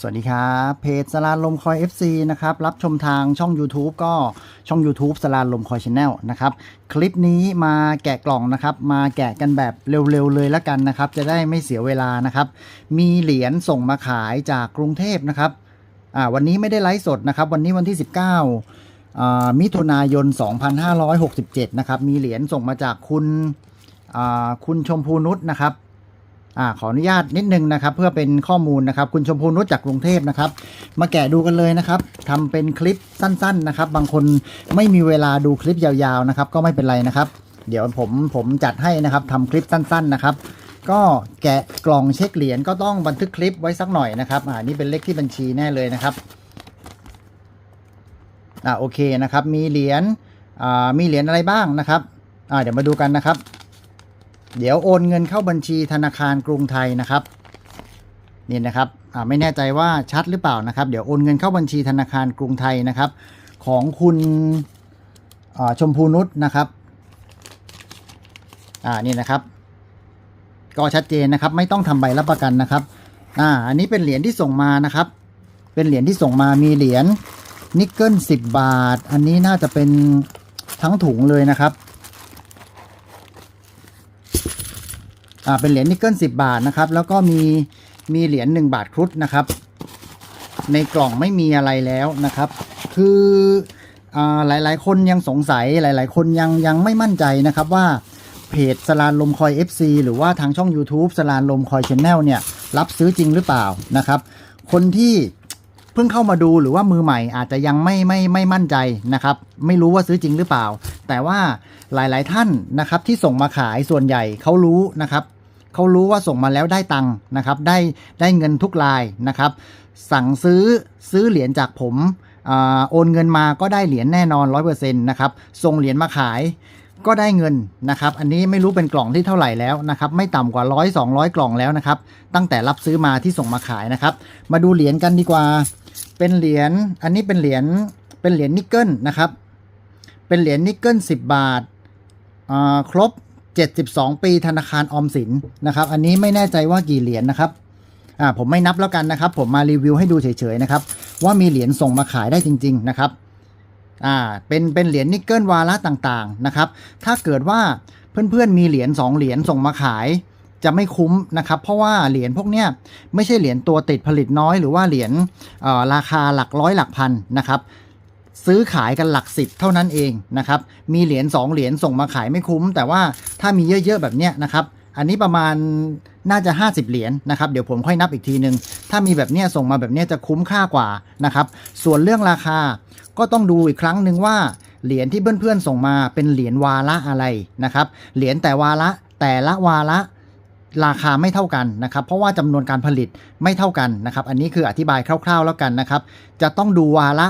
สวัสดีครับ เพจสลาลมคอย FC นะครับ รับชมทางช่อง YouTube ก็ช่อง YouTube สลาลมคอยชาแนลนะครับ คลิปนี้มาแกะกล่องนะครับ มาแกะกันแบบเร็วๆเลยล้วกันนะครับ จะได้ไม่เสียเวลานะครับ มีเหรียญส่งมาขายจากกรุงเทพนะครับอ่าวันนี้ไม่ได้ไลฟ์สดนะครับ วันนี้วันที่ 19อ่ามิถุนายน 2567 นะครับ มีเหรียญส่งมาจากคุณอ่าคุณชมพูนุชนะครับ อ่าขออนุญาตนิดนึงนะครับ เพื่อเป็นข้อมูลนะครับ คุณชมพูนุชจากกรุงเทพนะครับ มาแกะดูกันเลยนะครับทำเป็นคลิปสั้น ๆนะครับ บางคนไม่มีเวลาดูคลิปยาวๆนะครับ ก็ไม่เป็นไรนะครับ เดี๋ยวผมผมจัดให้นะครับทำคลิปสั้น ๆนะครับ ก็แกะกล่องเช็คเหรียญก็ต้องบันทึกคลิปไว้สักหน่อยนะครับอ่านี่เป็นเลขที่บัญชีแน่เลยนะครับอ่าโอเคนะครับ มีเหรียญอ่ามีเหรียญอะไรบ้างนะครับอ่าเดี๋ยวมาดูกันนะครับ เดี๋ยวโอนเงินเข้าบัญชีธนาคารกรุงไทยนะครับนี่นะครับอ่าไม่แน่ใจว่าชัดหรือเปล่านะครับ เดี๋ยวโอนเงินเข้าบัญชีธนาคารกรุงไทยนะครับ ของคุณชมพูนุชนะครับอ่านี่นะครับ ก็ชัดเจนนะครับ ไม่ต้องทำใบรับประกันนะครับอ่าอันนี้เป็นเหรียญที่ส่งมานะครับ เป็นเหรียญที่ส่งมามีเหรียญนิกเกิล10 บาท อันนี้น่าจะเป็นทั้งถุงเลยนะครับ อ่าเป็นเหรียญนิกเกิล10 บาทนะครับ แล้วก็มีมีเหรียญ1บาทครุฑนะครับ ในกล่องไม่มีอะไรแล้วนะครับ คืออ่าหลายๆ คนยังสงสัยหลาย ๆ คนยังยังไม่มั่นใจนะครับว่าเพจสลานลมคอย FC หรือว่าทางช่อง YouTube สลานลมคอยชแนลเนี่ยรับซื้อจริงหรือเปล่านะครับ คนที่เพิ่งเข้ามาดูหรือว่ามือใหม่อาจจะยังไม่ไม่ไม่มั่นใจนะครับ ไม่รู้ว่าซื้อจริงหรือเปล่า แต่ว่าหลายๆท่านนะครับที่ส่งมาขายส่วนใหญ่เขารู้นะครับ เขารู้ว่าส่งมาแล้วได้ตังค์นะครับ ได้ได้เงินทุกรายนะครับ สั่งซื้อซื้อเหรียญจากผมอโอนเงินมาก็ได้เหรียญแน่นอน 100%นะครับ ส่งเหรียญมาขายก็ได้เงินนะครับ อันนี้ไม่รู้เป็นกล่องที่เท่าไหร่แล้วนะครับ ไม่ต่ำกว่า100 200กล่องแล้วนะครับ ตั้งแต่รับซื้อมาที่ส่งมาขายนะครับ มาดูเหรียญกันดีกว่า เป็นเหรียญ อันนี้เป็นเหรียญ เป็นเหรียญนิกเกิลนะครับ เป็นเหรียญนิกเกิล10 บาท ครบ 72 ปีธนาคารออมสินนะครับ อันนี้ไม่แน่ใจว่ากี่เหรียญนะครับอ่าผมไม่นับแล้วกันนะครับ ผมมารีวิวให้ดูเฉยๆนะครับ ว่ามีเหรียญส่งมาขายได้จริง ๆ นะครับอ่าเป็นเป็นเหรียญนิกเกิลวาระต่างๆนะครับ ถ้าเกิดว่าเพื่อนๆมีเหรียญ2เหรียญส่งมาขายจะไม่คุ้มนะครับ เพราะว่าเหรียญพวกเนี้ยไม่ใช่เหรียญตัวติดผลิตน้อย หรือว่าเหรียญราคาหลักร้อยหลักพันนะครับ ซื้อขายกันหลักสิบเท่านั้นเองนะครับ มีเหรียญ2เหรียญส่งมาขายไม่คุ้ม แต่ว่าถ้ามีเยอะๆแบบเนี้ยนะครับ อันนี้ประมาณน่าจะ 50 เหรียญนะครับ เดี๋ยวผมค่อยนับอีกทีนึงถ้ามีแบบเนี้ยส่งมาแบบเนี้ยจะคุ้มค่ากว่านะครับ ส่วนเรื่องราคาก็ต้องดูอีกครั้งหนึ่งว่าเหรียญที่เพื่อนๆส่งมาเป็นเหรียญวาระอะไรนะครับ เหรียญแต่วาระแต่ละวาระราคาไม่เท่ากันนะครับ เพราะว่าจำนวนการผลิตไม่เท่ากันนะครับ อันนี้คืออธิบายคร่าว ๆ แล้วกันนะครับ จะต้องดูวาระ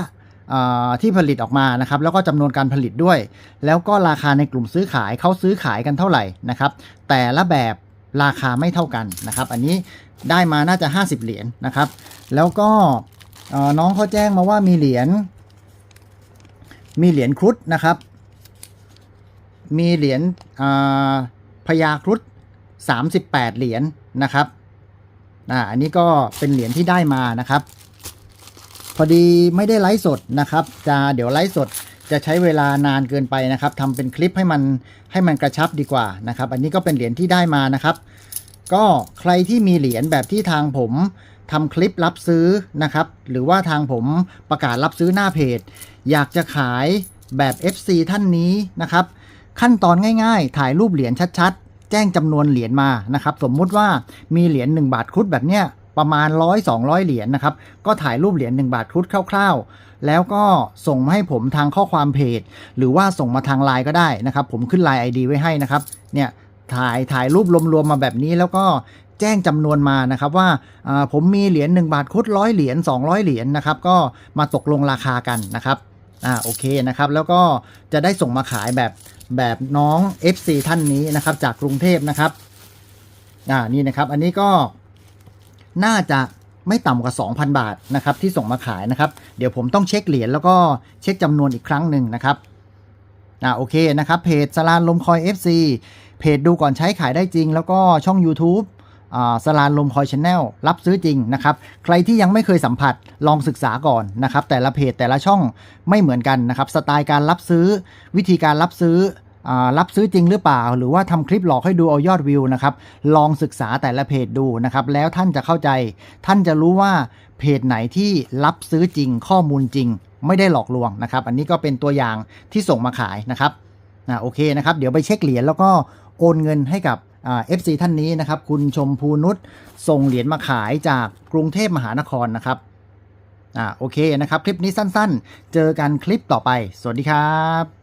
ที่ผลิตออกมานะครับแล้วก็จำนวนการผลิตด้วย แล้วก็ราคาในกลุ่มซื้อขายเขาซื้อขายกันเท่าไหร่นะครับแต่ละแบบราคาไม่เท่ากันนะครับ อันนี้ได้มาน่าจะ 50 เหรียญนะครับ แล้วก็น้องเขาแจ้งมาว่ามีเหรียญมีเหรียญครุฑนะครับ มีเหรียญพญาครุฑ38 เหรียญนะครับอ่าอันนี้ก็เป็นเหรียญที่ได้มานะครับ พอดีไม่ได้ไลฟ์สดนะครับ จะเดี๋ยวไลฟ์สดจะใช้เวลานานเกินไปนะครับทำเป็นคลิปให้มันให้มันกระชับดีกว่านะครับ อันนี้ก็เป็นเหรียญที่ได้มานะครับ ก็ใครที่มีเหรียญแบบที่ทางผมทำคลิปรับซื้อนะครับ หรือว่าทางผมประกาศรับซื้อหน้าเพจ อยากจะขายแบบ FC ท่านนี้นะครับ ขั้นตอนง่ายๆ ถ่ายรูปเหรียญชัดๆ แจ้งจำนวนเหรียญมานะครับ สมมุติว่ามีเหรียญ1บาทครุฑแบบเนี้ย ประมาณ100 200เหรียญนะครับ ก็ถ่ายรูปเหรียญ1บาทครุฑคร่าวๆ แล้วก็ส่งมาให้ผมทางข้อความเพจ หรือว่าส่งมาทางไลน์ก็ได้นะครับ ผมขึ้นไลน์ ID ไว้ให้นะครับ เนี่ยถ่ายถ่ายรูปรวมๆมาแบบนี้แล้วก็แจ้งจำนวนมานะครับว่าผมมีเหรียญ1บาทครุฑร้อยเหรียญ200 เหรียญนะครับ ก็มาตกลงราคากันนะครับอ่าโอเคนะครับ แล้วก็จะได้ส่งมาขายแบบแบบน้อง FC ท่านนี้นะครับ จากกรุงเทพนะครับอ่านี่นะครับ อันนี้ก็ น่าจะไม่ต่ำกว่า 2,000 บาทนะครับที่ส่งมาขายนะครับ เดี๋ยวผมต้องเช็คเหรียญแล้วก็เช็คจำนวนอีกครั้งหนึ่งนะครับอ่าโอเคนะครับเพจสลานลมคอย FC เพจดูก่อนใช้ขายได้จริง แล้วก็ช่อง YouTube สลานลมคอยชแนลรับซื้อจริงนะครับ ใครที่ยังไม่เคยสัมผัสลองศึกษาก่อนนะครับ แต่ละเพจแต่ละช่องไม่เหมือนกันนะครับ สไตล์การรับซื้อวิธีการรับซื้อ รับซื้อจริงหรือเปล่า หรือว่าทำคลิปหลอกให้ดูเอายอดวิวนะครับ ลองศึกษาแต่ละเพจดูนะครับ แล้วท่านจะเข้าใจ ท่านจะรู้ว่าเพจไหนที่รับซื้อจริงข้อมูลจริง ไม่ได้หลอกลวงนะครับ อันนี้ก็เป็นตัวอย่างที่ส่งมาขายนะครับอ่าโอเคนะครับ เดี๋ยวไปเช็คเหรียญแล้วก็โอนเงินให้กับเอ่า FC ท่านนี้นะครับ คุณชมพูนุชส่งเหรียญมาขายจากกรุงเทพมหานครนะครับอ่าโอเคนะครับ คลิปนี้สั้นๆ เจอกันคลิปต่อไป สวัสดีครับ